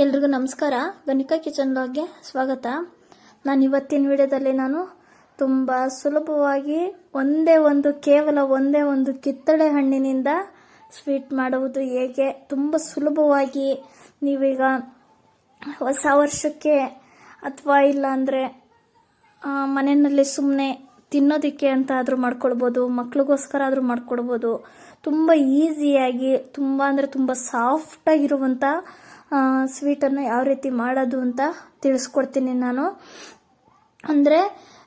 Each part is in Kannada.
ಎಲ್ರಿಗೂ ನಮಸ್ಕಾರ. ಗಣಿಕಾ ಕಿಚನ್ ಬಗ್ಗೆ ಸ್ವಾಗತ. ನಾನು ಇವತ್ತಿನ ವಿಡಿಯೋದಲ್ಲಿ ನಾನು ತುಂಬ ಸುಲಭವಾಗಿ ಒಂದೇ ಒಂದು, ಕೇವಲ ಒಂದೇ ಒಂದು ಕಿತ್ತಳೆ ಹಣ್ಣಿನಿಂದ ಸ್ವೀಟ್ ಮಾಡುವುದು ಹೇಗೆ, ತುಂಬ ಸುಲಭವಾಗಿ ನೀವೀಗ ಹೊಸ ವರ್ಷಕ್ಕೆ ಅಥವಾ ಇಲ್ಲಾಂದರೆ ಮನೆಯಲ್ಲಿ ಸುಮ್ಮನೆ ತಿನ್ನೋದಕ್ಕೆ ಅಂತ ಆದರೂ ಮಾಡ್ಕೊಳ್ಬೋದು, ಮಕ್ಳಿಗೋಸ್ಕರ ಆದರೂ ಮಾಡ್ಕೊಡ್ಬೋದು ತುಂಬ ಈಸಿಯಾಗಿ, ತುಂಬ ಅಂದರೆ ತುಂಬ ಸಾಫ್ಟಾಗಿರುವಂಥ ಸ್ವೀಟನ್ನು ಯಾವ ರೀತಿ ಮಾಡೋದು ಅಂತ ತಿಳಿಸ್ಕೊಡ್ತೀನಿ ನಾನು. ಅಂದರೆ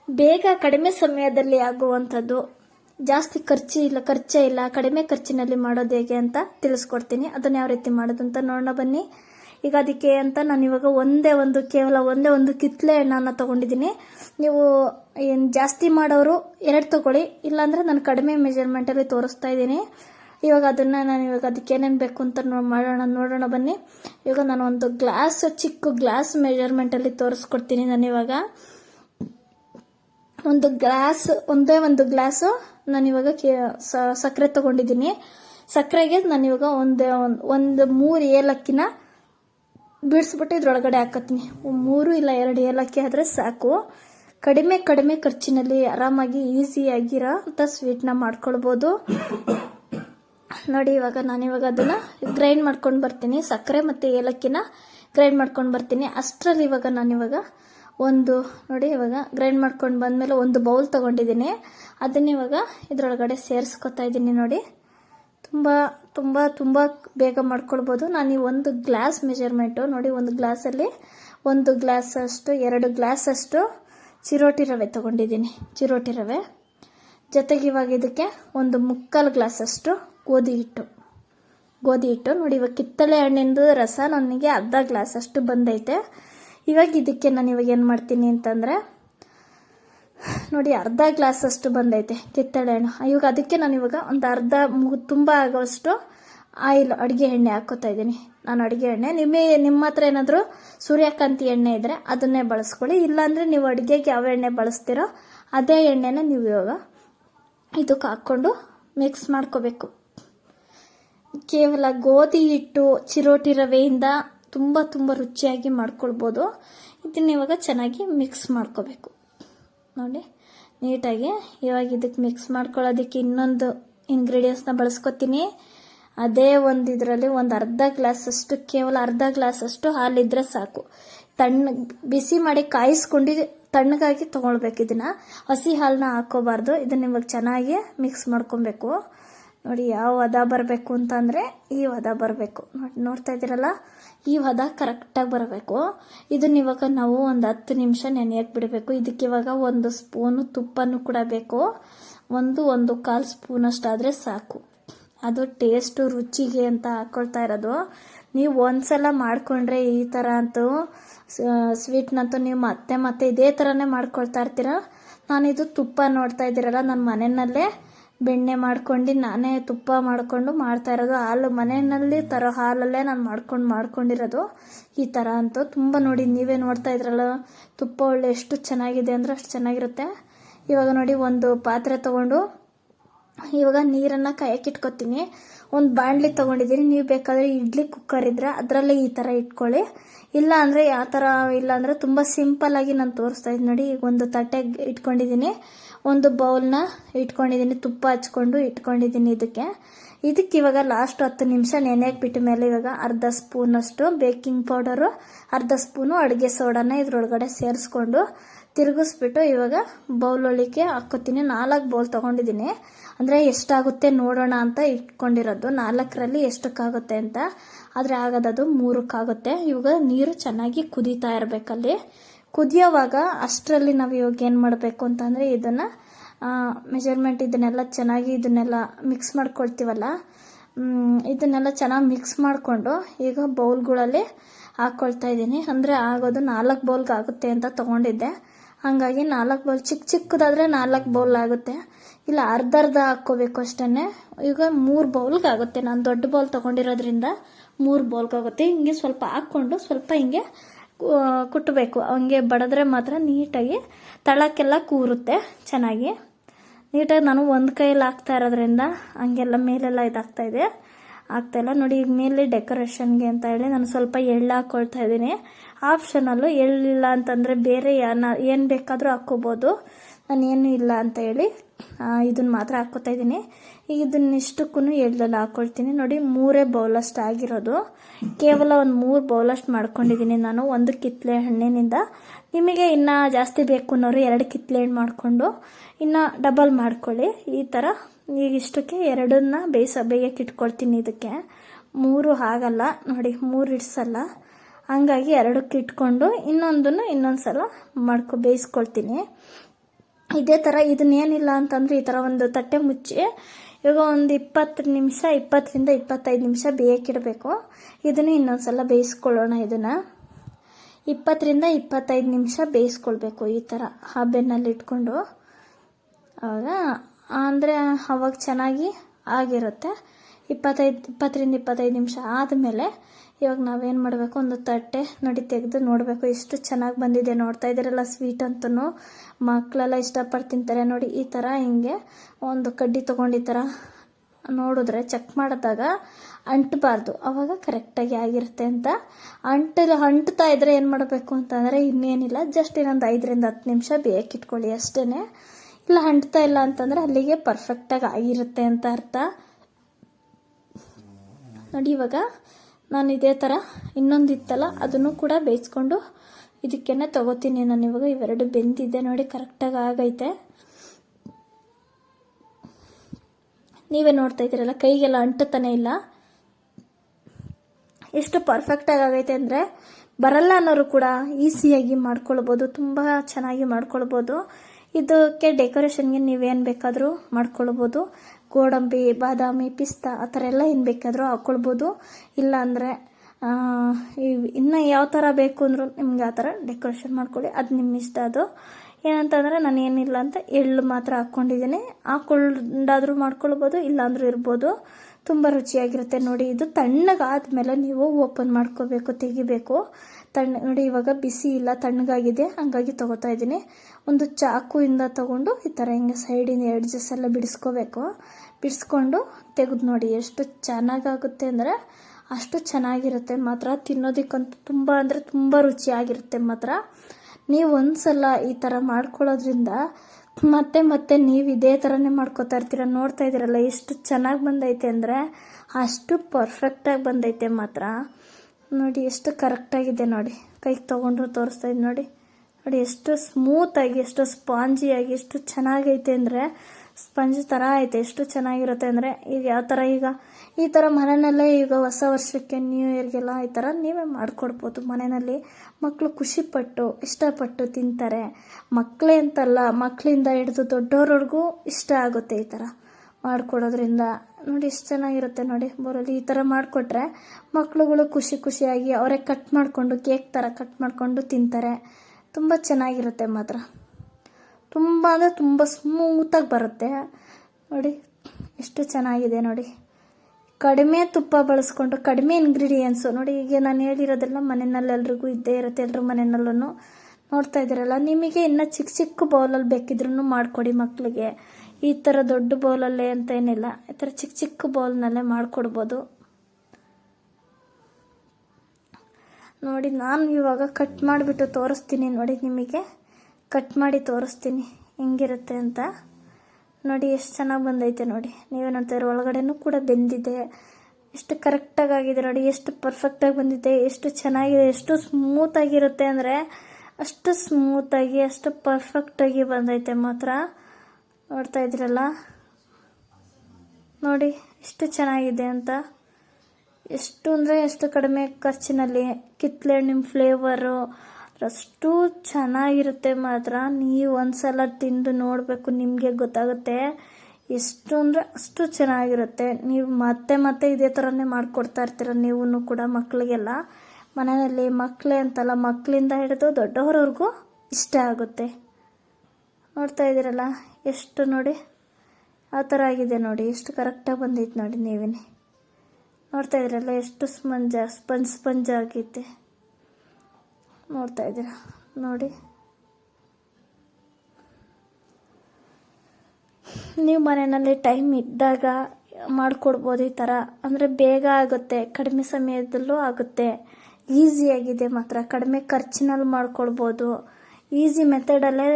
ಬೇಗ ಕಡಿಮೆ ಸಮಯದಲ್ಲಿ ಆಗುವಂಥದ್ದು, ಜಾಸ್ತಿ ಖರ್ಚು ಇಲ್ಲ, ಖರ್ಚೇ ಇಲ್ಲ, ಕಡಿಮೆ ಖರ್ಚಿನಲ್ಲಿ ಮಾಡೋದು ಹೇಗೆ ಅಂತ ತಿಳಿಸ್ಕೊಡ್ತೀನಿ. ಅದನ್ನು ಯಾವ ರೀತಿ ಮಾಡೋದು ಅಂತ ನೋಡೋಣ ಬನ್ನಿ. ಈಗ ಅದಕ್ಕೆ ಅಂತ ನಾನು ಇವಾಗ ಒಂದೇ ಒಂದು, ಕೇವಲ ಒಂದೇ ಒಂದು ಕಿತ್ಲೆ ಹಣ್ಣನ್ನು ತೊಗೊಂಡಿದ್ದೀನಿ. ನೀವು ಏನು ಜಾಸ್ತಿ ಮಾಡೋರು ಎರಡು ತೊಗೊಳ್ಳಿ, ಇಲ್ಲಾಂದರೆ ನಾನು ಕಡಿಮೆ ಮೆಜರ್ಮೆಂಟಲ್ಲಿ ತೋರಿಸ್ತಾ ಇದ್ದೀನಿ. ಇವಾಗ ಅದನ್ನು ನಾನು ಇವಾಗ ಅದಕ್ಕೆ ಏನೇನು ಬೇಕು ಅಂತ ಮಾಡೋಣ, ನೋಡೋಣ ಬನ್ನಿ. ಇವಾಗ ನಾನು ಒಂದು ಗ್ಲಾಸ್, ಚಿಕ್ಕ ಗ್ಲಾಸ್ ಮೆಜರ್ಮೆಂಟಲ್ಲಿ ತೋರಿಸ್ಕೊಡ್ತೀನಿ ನಾನು ಇವಾಗ. ಒಂದು ಗ್ಲಾಸ್, ಒಂದೇ ಒಂದು ಗ್ಲಾಸು ನಾನಿವಾಗ ಕೇ ಸಕ್ಕರೆ ತೊಗೊಂಡಿದ್ದೀನಿ. ಸಕ್ಕರೆಗೆ ನಾನು ಇವಾಗ ಒಂದು ಒಂದು ಮೂರು ಏಲಕ್ಕಿನ ಬಿಡಿಸ್ಬಿಟ್ಟು ಇದ್ರೊಳಗಡೆ ಹಾಕತ್ತೀನಿ. ಮೂರು ಇಲ್ಲ ಎರಡು ಏಲಕ್ಕಿ ಆದರೆ ಸಾಕು. ಕಡಿಮೆ ಕಡಿಮೆ ಖರ್ಚಿನಲ್ಲಿ ಆರಾಮಾಗಿ ಈಸಿಯಾಗಿರೋ ಅಂತ ಸ್ವೀಟ್ನ ಮಾಡ್ಕೊಳ್ಬೋದು. ನೋಡಿ, ಇವಾಗ ನಾನು ಇವಾಗ ಅದನ್ನು ಗ್ರೈಂಡ್ ಮಾಡ್ಕೊಂಡು ಬರ್ತೀನಿ. ಸಕ್ಕರೆ ಮತ್ತು ಏಲಕ್ಕಿನ ಗ್ರೈಂಡ್ ಮಾಡ್ಕೊಂಡು ಬರ್ತೀನಿ. ಅಷ್ಟರಲ್ಲಿ ಇವಾಗ ನಾನಿವಾಗ ಒಂದು, ನೋಡಿ, ಇವಾಗ ಗ್ರೈಂಡ್ ಮಾಡ್ಕೊಂಡು ಬಂದಮೇಲೆ ಒಂದು ಬೌಲ್ ತೊಗೊಂಡಿದ್ದೀನಿ. ಅದನ್ನ ಇವಾಗ ಇದರೊಳಗಡೆ ಸೇರಿಸ್ಕೊತಾ ಇದ್ದೀನಿ ನೋಡಿ. ತುಂಬ ತುಂಬ ತುಂಬ ಬೇಗ ಮಾಡ್ಕೊಳ್ಬೋದು. ನಾನು ಒಂದು ಗ್ಲಾಸ್ ಮೆಜರ್ಮೆಂಟು ನೋಡಿ, ಒಂದು ಗ್ಲಾಸಲ್ಲಿ ಒಂದು ಗ್ಲಾಸ್ ಅಷ್ಟು, ಎರಡು ಗ್ಲಾಸ್ ಅಷ್ಟು ಚಿರೋಟಿ ರವೆ ತೊಗೊಂಡಿದ್ದೀನಿ. ಚಿರೋಟಿ ರವೆ. ಜೊತೆಗೆ ಇವಾಗ ಇದಕ್ಕೆ ಒಂದು ಮುಕ್ಕಾಲು ಗ್ಲಾಸ್ ಅಷ್ಟು ಗೋಧಿ ಹಿಟ್ಟು. ಗೋಧಿ ಹಿಟ್ಟು ನೋಡಿ, ಇವಾಗ ಕಿತ್ತಳೆ ಹಣ್ಣಿಂದು ರಸ ನನಗೆ ಅರ್ಧ ಗ್ಲಾಸ್ ಅಷ್ಟು ಬಂದೈತೆ. ಇವಾಗ ಇದಕ್ಕೆ ನಾನು ಇವಾಗ ಏನು ಮಾಡ್ತೀನಿ ಅಂತಂದರೆ, ನೋಡಿ ಅರ್ಧ ಗ್ಲಾಸ್ ಅಷ್ಟು ಬಂದೈತೆ ಕಿತ್ತಳೆ ಹಣ್ಣು. ಇವಾಗ ಅದಕ್ಕೆ ನಾನು ಇವಾಗ ಒಂದು ಅರ್ಧ ಮುಗು ತುಂಬ ಆಗೋಷ್ಟು ಆಯಿಲ್, ಅಡುಗೆ ಎಣ್ಣೆ ಹಾಕೋತಾ ಇದ್ದೀನಿ. ನಾನು ಅಡುಗೆ ಎಣ್ಣೆ. ನಿಮಗೆ ನಿಮ್ಮ ಹತ್ರ ಏನಾದರೂ ಸೂರ್ಯಕಾಂತಿ ಎಣ್ಣೆ ಇದ್ದರೆ ಅದನ್ನೇ ಬಳಸ್ಕೊಳ್ಳಿ. ಇಲ್ಲಾಂದರೆ ನೀವು ಅಡುಗೆಗೆ ಯಾವ ಎಣ್ಣೆ ಬಳಸ್ತೀರೋ ಅದೇ ಎಣ್ಣೆನ ನೀವು ಇವಾಗ ಇದಕ್ಕೆ ಹಾಕ್ಕೊಂಡು ಮಿಕ್ಸ್ ಮಾಡ್ಕೋಬೇಕು. ಕೇವಲ ಗೋಧಿ ಹಿಟ್ಟು ಚಿರೋಟಿ ರವೆಯಿಂದ ತುಂಬ ತುಂಬ ರುಚಿಯಾಗಿ ಮಾಡ್ಕೊಳ್ಬೋದು. ಇದನ್ನ ಇವಾಗ ಚೆನ್ನಾಗಿ ಮಿಕ್ಸ್ ಮಾಡ್ಕೋಬೇಕು. ನೋಡಿ, ನೀಟಾಗಿ ಇವಾಗ ಇದಕ್ಕೆ ಮಿಕ್ಸ್ ಮಾಡ್ಕೊಳ್ಳೋದಕ್ಕೆ ಇನ್ನೊಂದು ಇಂಗ್ರೀಡಿಯೆಂಟ್ಸ್ನ ಬಳಸ್ಕೊತೀನಿ. ಅದೇ ಒಂದು ಇದರಲ್ಲಿ ಒಂದು ಅರ್ಧ ಗ್ಲಾಸಷ್ಟು ಕೇವಲ ಅರ್ಧ ಗ್ಲಾಸಷ್ಟು ಹಾಲಿದ್ರೆ ಸಾಕು. ತಣ್ಣ ಬಿಸಿ ಮಾಡಿ ಕಾಯಿಸ್ಕೊಂಡು ತಣ್ಣಗಾಗಿ ತೊಗೊಳ್ಬೇಕು ಇದನ್ನು. ಹಸಿ ಹಾಲನ್ನ ಹಾಕೋಬಾರ್ದು ಇದನ್ನ ಇವಾಗ ಚೆನ್ನಾಗಿ ಮಿಕ್ಸ್ ಮಾಡ್ಕೊಬೇಕು. ನೋಡಿ, ಯಾವ ಹದ ಬರಬೇಕು ಅಂತಂದರೆ ಈ ವದ ಬರಬೇಕು. ನೋಡಿ, ನೋಡ್ತಾ ಇದ್ದೀರಲ್ಲ? ಈ ವದ ಕರೆಕ್ಟಾಗಿ ಬರಬೇಕು. ಇದನ್ನ ಇವಾಗ ನಾವು ಒಂದು ಹತ್ತು ನಿಮಿಷ ನೆನೆಯಕ್ಕೆ ಬಿಡಬೇಕು. ಇದಕ್ಕೆ ಇವಾಗ ಒಂದು ಸ್ಪೂನು ತುಪ್ಪನೂ ಕೂಡ ಬೇಕು. ಒಂದು ಒಂದು ಕಾಲು ಸ್ಪೂನಷ್ಟಾದರೆ ಸಾಕು. ಅದು ಟೇಸ್ಟು ರುಚಿಗೆ ಅಂತ ಹಾಕ್ಕೊಳ್ತಾ ಇರೋದು. ನೀವು ಒಂದ್ಸಲ ಮಾಡಿಕೊಂಡ್ರೆ ಈ ಥರ ಅಂತೂ ಸ್ವೀಟ್ನಂತೂ ನೀವು ಮತ್ತೆ ಮತ್ತೆ ಇದೇ ಥರನೇ ಮಾಡ್ಕೊಳ್ತಾ ಇರ್ತೀರ? ನಾನಿದು ತುಪ್ಪ ನೋಡ್ತಾ ಇದ್ದೀರಲ್ಲ ನನ್ನ ಮನೆಯಲ್ಲೇ. ಬೆಣ್ಣೆ ಮಾಡ್ಕೊಂಡು ನಾನೇ ತುಪ್ಪ ಮಾಡಿಕೊಂಡು ಮಾಡ್ತಾ ಇರೋದು. ಹಾಲು ಮನೆಯಲ್ಲಿ ತರೋ ಹಾಲಲ್ಲೇ ನಾನು ಮಾಡ್ಕೊಂಡು ಮಾಡ್ಕೊಂಡಿರೋದು. ಈ ಥರ ಅಂತೂ ತುಂಬ ನೋಡಿ ನೀವೇ ನೋಡ್ತಾ ಇದ್ರಲ್ಲ, ತುಪ್ಪ ಒಳ್ಳೆ ಎಷ್ಟು ಚೆನ್ನಾಗಿದೆ ಅಂದರೆ ಅಷ್ಟು ಚೆನ್ನಾಗಿರುತ್ತೆ. ಇವಾಗ ನೋಡಿ ಒಂದು ಪಾತ್ರೆ ತೊಗೊಂಡು ಇವಾಗ ನೀರನ್ನು ಕಾಯಕ್ಕೆ ಇಟ್ಕೊತೀನಿ. ಒಂದು ಬಾಂಡ್ಲಿ ತೊಗೊಂಡಿದ್ದೀನಿ. ನೀವು ಬೇಕಾದರೆ ಇಡ್ಲಿ ಕುಕ್ಕರ್ ಇದ್ದರೆ ಅದರಲ್ಲೇ ಈ ಥರ ಇಟ್ಕೊಳ್ಳಿ. ಇಲ್ಲ ಅಂದರೆ ಯಾವ ಥರ ಇಲ್ಲ ಅಂದರೆ ತುಂಬ ಸಿಂಪಲ್ಲಾಗಿ ನಾನು ತೋರಿಸ್ತಾ ಇದ್ದೀನಿ ನೋಡಿ. ಈಗ ಒಂದು ತಟ್ಟೆ ಇಟ್ಕೊಂಡಿದ್ದೀನಿ ಒಂದು ಬೌಲ್ನ ಇಟ್ಕೊಂಡಿದ್ದೀನಿ ತುಪ್ಪ ಹಚ್ಕೊಂಡು ಇಟ್ಕೊಂಡಿದ್ದೀನಿ ಇದಕ್ಕೆ. ಇದಕ್ಕೆ ಇವಾಗ ಲಾಸ್ಟ್ ಹತ್ತು ನಿಮಿಷ ನೆನೆಯಕ್ಕೆ ಬಿಟ್ಟ ಮೇಲೆ ಇವಾಗ ಅರ್ಧ ಸ್ಪೂನಷ್ಟು ಬೇಕಿಂಗ್ ಪೌಡರು ಅರ್ಧ ಸ್ಪೂನು ಅಡುಗೆ ಸೋಡಾನ ಇದರೊಳಗಡೆ ಸೇರಿಸ್ಕೊಂಡು ತಿರುಗಿಸ್ಬಿಟ್ಟು ಇವಾಗ ಬೌಲ್ ಒಳಿಕೆ ಹಾಕೋತೀನಿ ನಾಲ್ಕು ಬೌಲ್ ತೊಗೊಂಡಿದ್ದೀನಿ. ಅಂದರೆ ಎಷ್ಟಾಗುತ್ತೆ ನೋಡೋಣ ಅಂತ ಇಟ್ಕೊಂಡಿರೋದು. ನಾಲ್ಕರಲ್ಲಿ ಎಷ್ಟಕ್ಕಾಗುತ್ತೆ ಅಂತ. ಆದರೆ ಆಗೋದದು ಮೂರಕ್ಕಾಗುತ್ತೆ. ಇವಾಗ ನೀರು ಚೆನ್ನಾಗಿ ಕುದೀತಾ ಇರಬೇಕಲ್ಲಿ. ಕುದಿಯೋವಾಗ ಅಷ್ಟರಲ್ಲಿ ನಾವು ಇವಾಗ ಏನು ಮಾಡಬೇಕು ಅಂತಂದರೆ ಇದನ್ನು ಮೆಜರ್ಮೆಂಟ್ ಇದನ್ನೆಲ್ಲ ಚೆನ್ನಾಗಿ ಇದನ್ನೆಲ್ಲ ಮಿಕ್ಸ್ ಮಾಡ್ಕೊಳ್ತೀವಲ್ಲ? ಇದನ್ನೆಲ್ಲ ಚೆನ್ನಾಗಿ ಮಿಕ್ಸ್ ಮಾಡಿಕೊಂಡು ಈಗ ಬೌಲ್ಗಳಲ್ಲಿ ಹಾಕ್ಕೊಳ್ತಾ ಇದ್ದೀನಿ. ಅಂದರೆ ಆಗೋದು ನಾಲ್ಕು ಬೌಲ್ಗೆ ಆಗುತ್ತೆ ಅಂತ ತೊಗೊಂಡಿದ್ದೆ. ಹಾಗಾಗಿ ನಾಲ್ಕು ಬೌಲ್ ಚಿಕ್ಕ ಚಿಕ್ಕದಾದರೆ ನಾಲ್ಕು ಬೌಲ್ ಆಗುತ್ತೆ. ಇಲ್ಲ ಅರ್ಧ ಅರ್ಧ ಹಾಕ್ಕೋಬೇಕು ಅಷ್ಟೇ ಈಗ ಮೂರು ಬೌಲ್ಗೆ ಆಗುತ್ತೆ. ನಾನು ದೊಡ್ಡ ಬೌಲ್ ತೊಗೊಂಡಿರೋದ್ರಿಂದ ಮೂರು ಬೌಲ್ಗೆ ಆಗುತ್ತೆ. ಹಿಂಗೆ ಸ್ವಲ್ಪ ಹಾಕ್ಕೊಂಡು ಸ್ವಲ್ಪ ಹಿಂಗೆ ಕುಟ್ಟಬೇಕು ಹಂಗೆ ಬಡಿದ್ರೆ ಮಾತ್ರ ನೀಟಾಗಿ ತಳಕ್ಕೆಲ್ಲ ಕೂರುತ್ತೆ ಚೆನ್ನಾಗಿ. ನೀಟಾಗಿ ನಾನು ಒಂದು ಕೈಯಲ್ಲಿ ಹಾಕ್ತಾ ಇರೋದ್ರಿಂದ ಹಂಗೆಲ್ಲ ಮೇಲೆಲ್ಲ ಇದಾಗ್ತಾ ಇದೆ. ಆಗ್ತಾಯಿಲ್ಲ ನೋಡಿ ಮೇಲೆ ಡೆಕೋರೇಷನ್ಗೆ ಅಂತ ಹೇಳಿ ನಾನು ಸ್ವಲ್ಪ ಎಳ್ಳು ಹಾಕ್ಕೊಳ್ತಾ ಇದ್ದೀನಿ. ಆಪ್ಷನಲ್ಲು ಎಳ್ಳಿಲ್ಲ ಅಂತಂದರೆ ಬೇರೆ ಏನು ಬೇಕಾದರೂ ಹಾಕ್ಕೋಬೋದು. ನಾನು ಏನು ಇಲ್ಲ ಅಂತ ಹೇಳಿ ಇದನ್ನು ಮಾತ್ರ ಹಾಕ್ಕೋತಾ ಇದ್ದೀನಿ. ಈಗ ಇದನ್ನಿಷ್ಟಕ್ಕೂ ಎಳ್ಳಲ್ಲಿ ಹಾಕ್ಕೊಳ್ತೀನಿ ನೋಡಿ, ಮೂರೇ ಬೌಲಷ್ಟು ಆಗಿರೋದು. ಕೇವಲ ಒಂದು ಮೂರು ಬೌಲಷ್ಟು ಮಾಡ್ಕೊಂಡಿದ್ದೀನಿ ನಾನು, ಒಂದು ಕಿತ್ತಲೆ ಹಣ್ಣಿನಿಂದ. ನಿಮಗೆ ಇನ್ನೂ ಜಾಸ್ತಿ ಬೇಕು ಅನ್ನೋರು ಎರಡು ಕಿತ್ತಲೆ ಹಣ್ಣು ಮಾಡಿಕೊಂಡು, ಇನ್ನು ಡಬಲ್ ಮಾಡ್ಕೊಳ್ಳಿ. ಈ ಥರ ಈಗ ಇಷ್ಟಕ್ಕೆ ಎರಡನ್ನ ಬೇಯಿಸ ಬೇಯಕ್ಕೆ ಇಟ್ಕೊಳ್ತೀನಿ ಇದಕ್ಕೆ. ಮೂರು ಆಗಲ್ಲ ನೋಡಿ ಮೂರು ಇಡ್ಸಲ್ಲ. ಹಂಗಾಗಿ ಎರಡಕ್ಕೆ ಇಟ್ಕೊಂಡು ಇನ್ನೊಂದನ್ನು ಇನ್ನೊಂದು ಸಲ ಮಾಡ್ಕೊ, ಬೇಯಿಸ್ಕೊಳ್ತೀನಿ. ಇದೇ ಥರ ಇದನ್ನೇನಿಲ್ಲ ಅಂತಂದರೆ ಈ ಥರ ಒಂದು ತಟ್ಟೆ ಮುಚ್ಚಿ ಇವಾಗ ಒಂದು ಇಪ್ಪತ್ತು ನಿಮಿಷ, ಇಪ್ಪತ್ತರಿಂದ ಇಪ್ಪತ್ತೈದು ನಿಮಿಷ ಬೇಯಕ್ಕಿಡಬೇಕು ಇದನ್ನು ಇನ್ನೊಂದು ಸಲ ಬೇಯಿಸ್ಕೊಳ್ಳೋಣ ಇದನ್ನು. ಇಪ್ಪತ್ತರಿಂದ ಇಪ್ಪತ್ತೈದು ನಿಮಿಷ ಬೇಯಿಸ್ಕೊಳ್ಬೇಕು ಈ ಥರ ಹಬ್ಬೆನಲ್ಲಿ ಇಟ್ಕೊಂಡು ಆವಾಗ ಅಂದರೆ ಅವಾಗ ಚೆನ್ನಾಗಿ ಆಗಿರುತ್ತೆ. ಇಪ್ಪತ್ತೈದು, ಇಪ್ಪತ್ತರಿಂದ ಇಪ್ಪತ್ತೈದು ನಿಮಿಷ ಆದಮೇಲೆ ಇವಾಗ ನಾವೇನು ಮಾಡಬೇಕು? ಒಂದು ತಟ್ಟೆ ನೋಡಿ ತೆಗೆದು ನೋಡಬೇಕು. ಎಷ್ಟು ಚೆನ್ನಾಗಿ ಬಂದಿದೆ ನೋಡ್ತಾ ಇದ್ದೀರಲ್ಲ ಸ್ವೀಟ್ ಅಂತೂ ಮಕ್ಕಳೆಲ್ಲ ಇಷ್ಟಪಟ್ಟು ತಿಂತಾರೆ. ನೋಡಿ, ಈ ಥರ ಹಿಂಗೆ ಒಂದು ಕಡ್ಡಿ ತೊಗೊಂಡು ಈ ಥರ ನೋಡಿದ್ರೆ ಚೆಕ್ ಮಾಡಿದಾಗ ಅಂಟಬಾರ್ದು. ಅವಾಗ ಕರೆಕ್ಟಾಗಿ ಆಗಿರುತ್ತೆ ಅಂತ. ಅಂಟಲು, ಅಂಟ್ತಾ ಇದ್ರೆ ಏನು ಮಾಡಬೇಕು ಅಂತಂದರೆ ಇನ್ನೇನಿಲ್ಲ. ಜಸ್ಟ್ ಇನ್ನೊಂದು ಐದರಿಂದ ಹತ್ತು ನಿಮಿಷ ಬೇಕಿಟ್ಕೊಳ್ಳಿ ಅಷ್ಟೇ ಇಲ್ಲ ಅಂಟ್ತಾ ಇಲ್ಲ ಅಂತಂದರೆ ಅಲ್ಲಿಗೆ ಪರ್ಫೆಕ್ಟಾಗಿ ಆಗಿರುತ್ತೆ ಅಂತ ಅರ್ಥ. ನೋಡಿ ಇವಾಗ ನಾನು ಇದೇ ಥರ ಇನ್ನೊಂದು ಇತ್ತಲ್ಲ ಅದನ್ನು ಕೂಡ ಬೇಯಿಸ್ಕೊಂಡು ಇದಕ್ಕೇನೆ ತಗೋತೀನಿ ನಾನು ಇವಾಗ. ಇವೆರಡು ಬೆಂದಿದ್ದೆ ನೋಡಿ ಕರೆಕ್ಟಾಗಿ ಆಗೈತೆ. ನೀವೇ ನೋಡ್ತಾ ಇದ್ದೀರಲ್ಲ, ಕೈಗೆಲ್ಲ ಅಂಟುತ್ತಾನೆ ಇಲ್ಲ. ಎಷ್ಟು ಪರ್ಫೆಕ್ಟಾಗಿ ಆಗೈತೆ ಅಂದರೆ ಬರಲ್ಲ ಅನ್ನೋರು ಕೂಡ ಈಸಿಯಾಗಿ ಮಾಡ್ಕೊಳ್ಬೋದು, ತುಂಬ ಚೆನ್ನಾಗಿ ಮಾಡ್ಕೊಳ್ಬೋದು. ಇದಕ್ಕೆ ಡೆಕೋರೇಷನ್ಗೆ ನೀವೇನು ಬೇಕಾದರೂ ಮಾಡ್ಕೊಳ್ಬೋದು. ಗೋಡಂಬಿ, ಬಾದಾಮಿ, ಪಿಸ್ತಾ, ಆ ಥರ ಎಲ್ಲ ಏನು ಬೇಕಾದರೂ ಹಾಕ್ಕೊಳ್ಬೋದು ಇಲ್ಲ ಅಂದರೆ ಇನ್ನು ಯಾವ ಥರ ಬೇಕು ಅಂದರೂ ನಿಮ್ಗೆ ಆ ಥರ ಡೆಕೋರೇಷನ್ ಮಾಡ್ಕೊಳ್ಳಿ. ಅದು ನಿಮ್ಮ ಇಷ್ಟ ಅದು. ಏನಂತಂದರೆ ನಾನು ಏನಿಲ್ಲ ಅಂತ ಎಳ್ಳು ಮಾತ್ರ ಹಾಕ್ಕೊಂಡಿದ್ದೀನಿ ಹಾಕ್ಕೊಂಡಾದರೂ ಮಾಡ್ಕೊಳ್ಬೋದು, ಇಲ್ಲಾಂದ್ರೂ ಇರ್ಬೋದು. ತುಂಬ ರುಚಿಯಾಗಿರುತ್ತೆ ನೋಡಿ. ಇದು ತಣ್ಣಗಾದ್ಮೇಲೆ ನೀವು ಓಪನ್ ಮಾಡ್ಕೋಬೇಕು, ತೆಗಿಬೇಕು. ತಣ್ಣ, ನೋಡಿ ಇವಾಗ ಬಿಸಿ ಇಲ್ಲ, ತಣ್ಣಗಾಗಿದೆ. ಹಂಗಾಗಿ ತಗೋತಾ ಇದ್ದೀನಿ. ಒಂದು ಚಾಕುಯಿಂದ ತಗೊಂಡು ಈ ಥರ ಹಿಂಗೆ ಸೈಡಿನ ಎಡ್ಜಸ್ ಎಲ್ಲ ಬಿಡಿಸ್ಕೋಬೇಕು. ಬಿಡಿಸ್ಕೊಂಡು ತೆಗೆದು ನೋಡಿ ಎಷ್ಟು ಚೆನ್ನಾಗಾಗುತ್ತೆ ಅಂದರೆ ಅಷ್ಟು ಚೆನ್ನಾಗಿರುತ್ತೆ ಮಾತ್ರ. ತಿನ್ನೋದಕ್ಕಂತೂ ತುಂಬ ಅಂದರೆ ತುಂಬ ರುಚಿಯಾಗಿರುತ್ತೆ ಮಾತ್ರ. ನೀವು ಒಂದ್ಸಲ ಈ ಥರ ಮಾಡ್ಕೊಳ್ಳೋದ್ರಿಂದ ಮತ್ತೆ ಮತ್ತೆ ನೀವು ಇದೇ ಥರನೇ ಮಾಡ್ಕೋತಾ ಇರ್ತೀರ, ನೋಡ್ತಾ ಇದ್ದೀರಲ್ಲ, ಎಷ್ಟು ಚೆನ್ನಾಗಿ ಬಂದೈತೆ ಅಂದರೆ ಅಷ್ಟು ಪರ್ಫೆಕ್ಟಾಗಿ ಬಂದೈತೆ ಮಾತ್ರ. ನೋಡಿ, ಎಷ್ಟು ಕರೆಕ್ಟಾಗಿದೆ ನೋಡಿ. ಕೈಗೆ ತೊಗೊಂಡ್ರು ತೋರಿಸ್ತಾ ಇದ್ದೀನಿ ನೋಡಿ. ನೋಡಿ, ಎಷ್ಟು ಸ್ಮೂತಾಗಿ ಎಷ್ಟು ಸ್ಪಾಂಜಿಯಾಗಿ ಎಷ್ಟು ಚೆನ್ನಾಗೈತೆ ಅಂದರೆ ಸ್ಪಂಜ್ ಥರ ಐತೆ ಎಷ್ಟು ಚೆನ್ನಾಗಿರುತ್ತೆ ಅಂದರೆ ಈಗ ಯಾವ ಥರ ಈಗ ಈ ಥರ ಮನೆಯಲ್ಲೇ ಈಗ ಹೊಸ ವರ್ಷಕ್ಕೆ ನ್ಯೂ ಇಯರ್ಗೆಲ್ಲ ಈ ಥರ ನೀವೇ ಮಾಡಿಕೊಡ್ಬೋದು. ಮನೆಯಲ್ಲಿ ಮಕ್ಕಳು ಖುಷಿಪಟ್ಟು, ಇಷ್ಟಪಟ್ಟು ತಿಂತಾರೆ. ಮಕ್ಕಳೇ ಅಂತಲ್ಲ ಮಕ್ಕಳಿಂದ ಹಿಡಿದು ದೊಡ್ಡವ್ರವ್ರಿಗೂ ಇಷ್ಟ ಆಗುತ್ತೆ ಈ ಥರ ಮಾಡಿಕೊಡೋದ್ರಿಂದ. ನೋಡಿ ಎಷ್ಟು ಚೆನ್ನಾಗಿರುತ್ತೆ ನೋಡಿ ಬೋರಲ್ಲಿ ಈ ಥರ ಮಾಡಿಕೊಟ್ರೆ ಮಕ್ಕಳುಗಳು ಖುಷಿ ಖುಷಿಯಾಗಿ ಅವರೇ ಕಟ್ ಮಾಡಿಕೊಂಡು ಕೇಕ್ ಥರ ಕಟ್ ಮಾಡಿಕೊಂಡು ತಿಂತಾರೆ. ತುಂಬ ಚೆನ್ನಾಗಿರುತ್ತೆ ಮಾತ್ರ. ತುಂಬ ಅಂದರೆ ತುಂಬ ಸ್ಮೂತಾಗಿ ಬರುತ್ತೆ. ನೋಡಿ, ಎಷ್ಟು ಚೆನ್ನಾಗಿದೆ ನೋಡಿ. ಕಡಿಮೆ ತುಪ್ಪ ಬಳಸ್ಕೊಂಡು ಕಡಿಮೆ ಇಂಗ್ರೀಡಿಯೆಂಟ್ಸು ನೋಡಿ ಈಗ ನಾನು ಹೇಳಿರೋದೆಲ್ಲ ಮನೆಯಲ್ಲಿ ಎಲ್ರಿಗೂ ಇದ್ದೇ ಇರುತ್ತೆ ಎಲ್ಲರ ಮನೆಯಲ್ಲೂ ನೋಡ್ತಾ ಇದ್ದೀರಲ್ಲ. ನಿಮಗೆ ಇನ್ನು ಚಿಕ್ಕ ಚಿಕ್ಕ ಬೌಲಲ್ಲಿ ಬೇಕಿದ್ರೂ ಮಾಡಿಕೊಡಿ ಮಕ್ಕಳಿಗೆ ಈ ಥರ ದೊಡ್ಡ ಬೌಲಲ್ಲೇ ಅಂತ ಏನಿಲ್ಲ, ಈ ಥರ ಚಿಕ್ಕ ಚಿಕ್ಕ ಬೌಲ್ನಲ್ಲೇ ಮಾಡಿಕೊಡ್ಬೋದು. ನೋಡಿ, ನಾನು ಇವಾಗ ಕಟ್ ಮಾಡಿಬಿಟ್ಟು ತೋರಿಸ್ತೀನಿ ನೋಡಿ ನಿಮಗೆ. ಕಟ್ ಮಾಡಿ ತೋರಿಸ್ತೀನಿ. ಹೆಂಗಿರುತ್ತೆ ಅಂತ. ನೋಡಿ, ಎಷ್ಟು ಚೆನ್ನಾಗಿ ಬಂದೈತೆ ನೋಡಿ. ನೀವು ನೋಡ್ತಾ ಒಳಗಡೆನೂ ಕೂಡ ಬೆಂದಿದೆ. ಎಷ್ಟು ಕರೆಕ್ಟಾಗಿ ಆಗಿದೆ ನೋಡಿ. ಎಷ್ಟು ಪರ್ಫೆಕ್ಟಾಗಿ ಬಂದಿದೆ. ಎಷ್ಟು ಚೆನ್ನಾಗಿದೆ. ಎಷ್ಟು ಸ್ಮೂತಾಗಿರುತ್ತೆ ಅಂದರೆ ಅಷ್ಟು ಸ್ಮೂತಾಗಿ ಅಷ್ಟು ಪರ್ಫೆಕ್ಟಾಗಿ ಬಂದೈತೆ ಮಾತ್ರ. ನೋಡ್ತಾ ಇದ್ರಲ್ಲ? ನೋಡಿ, ಎಷ್ಟು ಚೆನ್ನಾಗಿದೆ ಅಂತ. ಎಷ್ಟು ಅಂದರೆ ಎಷ್ಟು ಕಡಿಮೆ ಖರ್ಚಿನಲ್ಲಿ ಕಿತ್ಲೆ ಹಣ್ಣಿನ ಫ್ಲೇವರು ಅಷ್ಟು ಚೆನ್ನಾಗಿರುತ್ತೆ ಮಾತ್ರ. ನೀವು ಒಂದ್ಸಲ ತಿಂದು ನೋಡಬೇಕು, ನಿಮಗೆ ಗೊತ್ತಾಗುತ್ತೆ. ಎಷ್ಟು ಅಂದರೆ ಅಷ್ಟು ಚೆನ್ನಾಗಿರುತ್ತೆ. ನೀವು ಮತ್ತೆ ಮತ್ತೆ ಇದೇ ಥರನೇ ಮಾಡಿಕೊಡ್ತಾ ಇರ್ತೀರ ನೀವು ಕೂಡ ಮಕ್ಕಳಿಗೆಲ್ಲ ಮನೆಯಲ್ಲಿ ಮಕ್ಕಳೇ ಅಂತಲ್ಲ ಮಕ್ಕಳಿಂದ ಹಿಡಿದು ದೊಡ್ಡವರವ್ರಿಗೂ ಇಷ್ಟ ಆಗುತ್ತೆ. ನೋಡ್ತಾ ಇದ್ದೀರಲ್ಲ, ಎಷ್ಟು ನೋಡಿ. ಆ ಥರ ಆಗಿದೆ ನೋಡಿ, ಎಷ್ಟು ಕರೆಕ್ಟಾಗಿ ಬಂದೈತೆ ನೋಡಿ ನೀವೇ ನೋಡ್ತಾ ಇದ್ದೀರಲ್ಲ, ಎಷ್ಟು ಸ್ಪಂಜ, ಸ್ಪಂಜ್ ಸ್ಪಂಜ್ ಆಗೈತೆ ನೋಡ್ತಾ ಇದ್ದೀರ? ನೋಡಿ. ನೀವು ಮನೆಯಲ್ಲಿ ಟೈಮ್ ಇದ್ದಾಗ ಮಾಡಿಕೊಡ್ಬೋದು ಈ ಥರ. ಅಂದರೆ ಬೇಗ ಆಗುತ್ತೆ, ಕಡಿಮೆ ಸಮಯದಲ್ಲೂ ಆಗುತ್ತೆ. ಈಸಿಯಾಗಿದೆ ಮಾತ್ರ. ಕಡಿಮೆ ಖರ್ಚಿನಲ್ಲಿ ಮಾಡ್ಕೊಳ್ಬೋದು ಈಸಿ ಮೆಥಡಲ್ಲೇ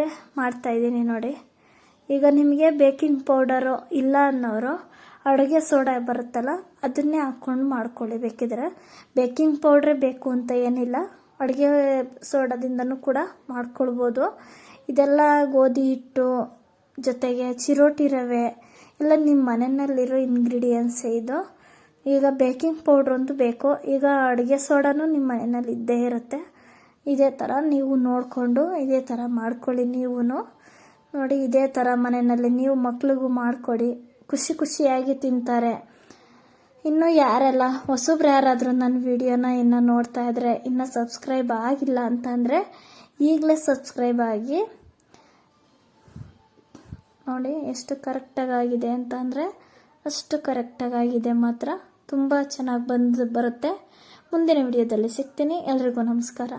ಮಾಡ್ತಾಯಿದ್ದೀನಿ ನೋಡಿ. ಈಗ ನಿಮಗೆ ಬೇಕಿಂಗ್ ಪೌಡರು ಇಲ್ಲ ಅನ್ನೋರು ಅಡುಗೆ ಸೋಡಾ ಬರುತ್ತಲ್ಲ, ಅದನ್ನೇ ಹಾಕ್ಕೊಂಡು ಮಾಡ್ಕೊಳ್ಳಿ ಬೇಕಿದ್ರೆ. ಬೇಕಿಂಗ್ ಪೌಡ್ರೇ ಬೇಕು ಅಂತ ಏನಿಲ್ಲ. ಅಡುಗೆ ಸೋಡಾದಿಂದನೂ ಕೂಡ ಮಾಡ್ಕೊಳ್ಬೋದು. ಇದೆಲ್ಲ ಗೋಧಿ ಹಿಟ್ಟು ಜೊತೆಗೆ ಚಿರೋಟಿ ರವೆ, ಎಲ್ಲ ನಿಮ್ಮ ಮನೆಯಲ್ಲಿರೋ ಇಂಗ್ರೀಡಿಯೆಂಟ್ಸೇ ಇದು. ಈಗ ಬೇಕಿಂಗ್ ಪೌಡ್ರ್ ಅಂತೂ ಬೇಕು. ಈಗ ಅಡುಗೆ ಸೋಡಾನು ನಿಮ್ಮ ಮನೆಯಲ್ಲಿ ಇದ್ದೇ ಇರುತ್ತೆ. ಇದೇ ಥರ ನೀವು ನೋಡಿಕೊಂಡು, ಇದೇ ಥರ ಮಾಡ್ಕೊಳ್ಳಿ ನೀವು ನೋಡಿ, ಇದೇ ಥರ ಮನೆಯಲ್ಲಿ ನೀವು ಮಕ್ಳಿಗೂ ಮಾಡಿಕೊಡಿ. ಖುಷಿ ಖುಷಿಯಾಗಿ ತಿಂತಾರೆ. ಇನ್ನು ಯಾರೆಲ್ಲ ಹೊಸಬ್ರು ಯಾರಾದರೂ ನನ್ನ ವಿಡಿಯೋನ ಇನ್ನು ನೋಡ್ತಾ ಇದ್ರೆ ಇನ್ನು ಸಬ್ಸ್ಕ್ರೈಬ್ ಆಗಿಲ್ಲ ಅಂತಂದರೆ ಈಗಲೇ ಸಬ್ಸ್ಕ್ರೈಬ್ ಆಗಿ ನೋಡಿ ಎಷ್ಟು ಕರೆಕ್ಟಾಗಿ ಆಗಿದೆ ಅಂತ ಅಂದರೆ ಅಷ್ಟು ಕರೆಕ್ಟಾಗಿ ಆಗಿದೆ ಮಾತ್ರ. ತುಂಬ ಚೆನ್ನಾಗಿ ಬಂದು ಬರುತ್ತೆ. ಮುಂದಿನ ವಿಡಿಯೋದಲ್ಲಿ ಸಿಗ್ತೀನಿ. ಎಲ್ರಿಗೂ ನಮಸ್ಕಾರ.